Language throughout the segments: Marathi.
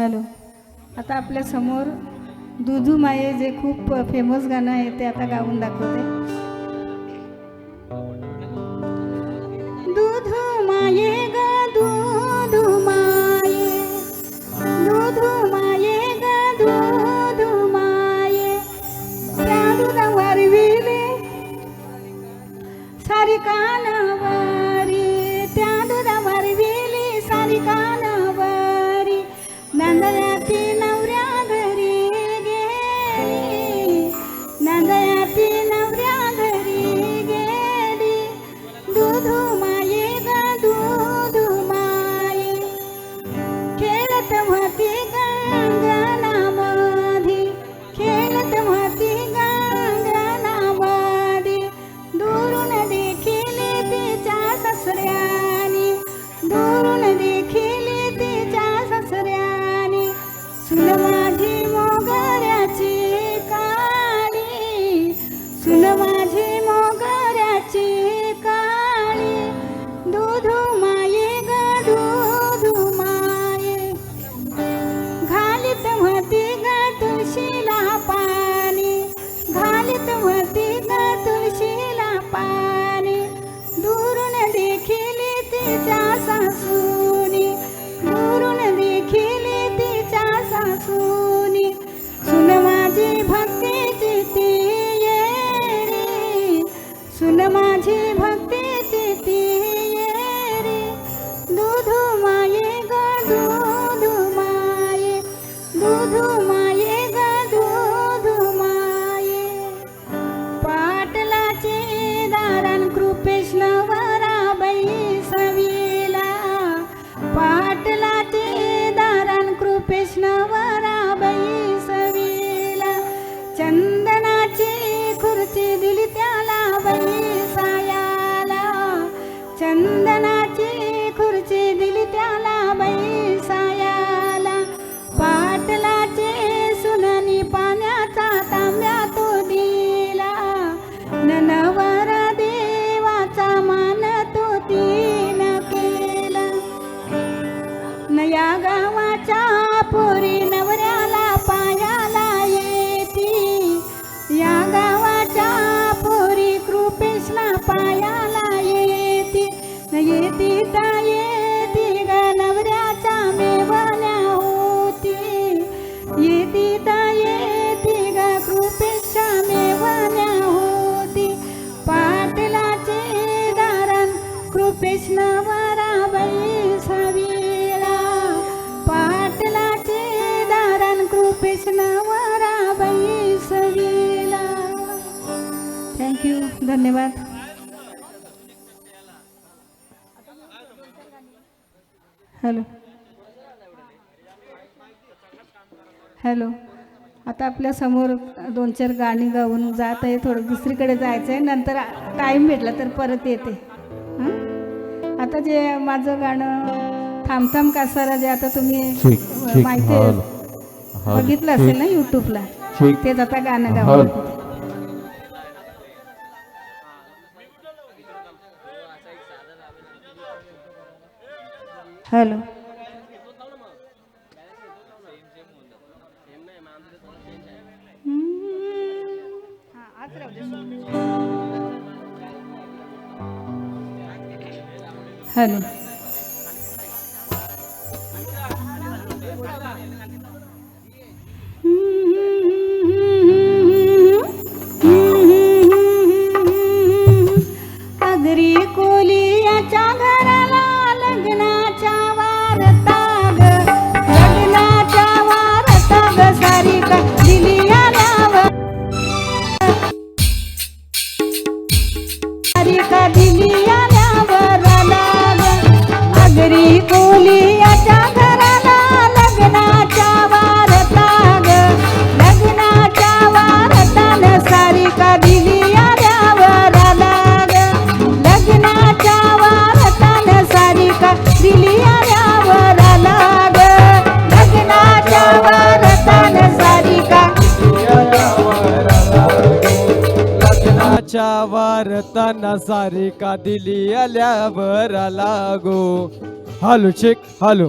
हॅलो. आता आपल्यासमोर दुधू माये जे खूप फेमस गाणं आहे ते आता गाऊन दाखवते. सुन माझी भक्तीची ती रे. दुधू माये ग दुधू माये. दुधू माये ग दुधू माये. पाटलाचे दारण कृपेश नवरा बाई पाटलाचे दारण कृपेश नवरा बाई सवीला. चंद ನಯಾಗ ವಾಚಾ धन्यवाद. हॅलो. हॅलो. आता आपल्यासमोर दोन चार गाणी गाऊन जात आहे थोडं दुसरीकडे जायचं आहे नंतर टाईम भेटला तर परत येते. आता जे माझं गाणं थांबथाम कासारा जे आता तुम्ही माहिती बघितलं असेल ना यूट्यूबला तेच आता गाणं गाव हॅलो. हॅलो. भारताना सारिका दिली आल्यावर लागो? Hello Shaikh hello.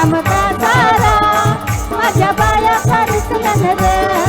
राम का तारा माझ्या बाया फारच ननरा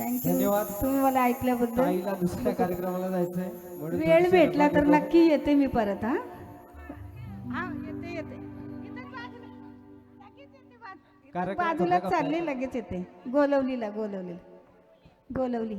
थँक्यू धन्यवाद. तुम्ही मला ऐकल्याबद्दल ताईला दुसऱ्या कार्यक्रमाला जायचंय. म्हणून वेळ थोडीशी भेटला तर नक्की येते मी परत हा? हा, येते येते. बाजूला. लगेच येते बाजू- कार्यक्रम बाजूलाच झाला का चालले लगेच येते. गोलवलीला गोलवलीला. गोलवली.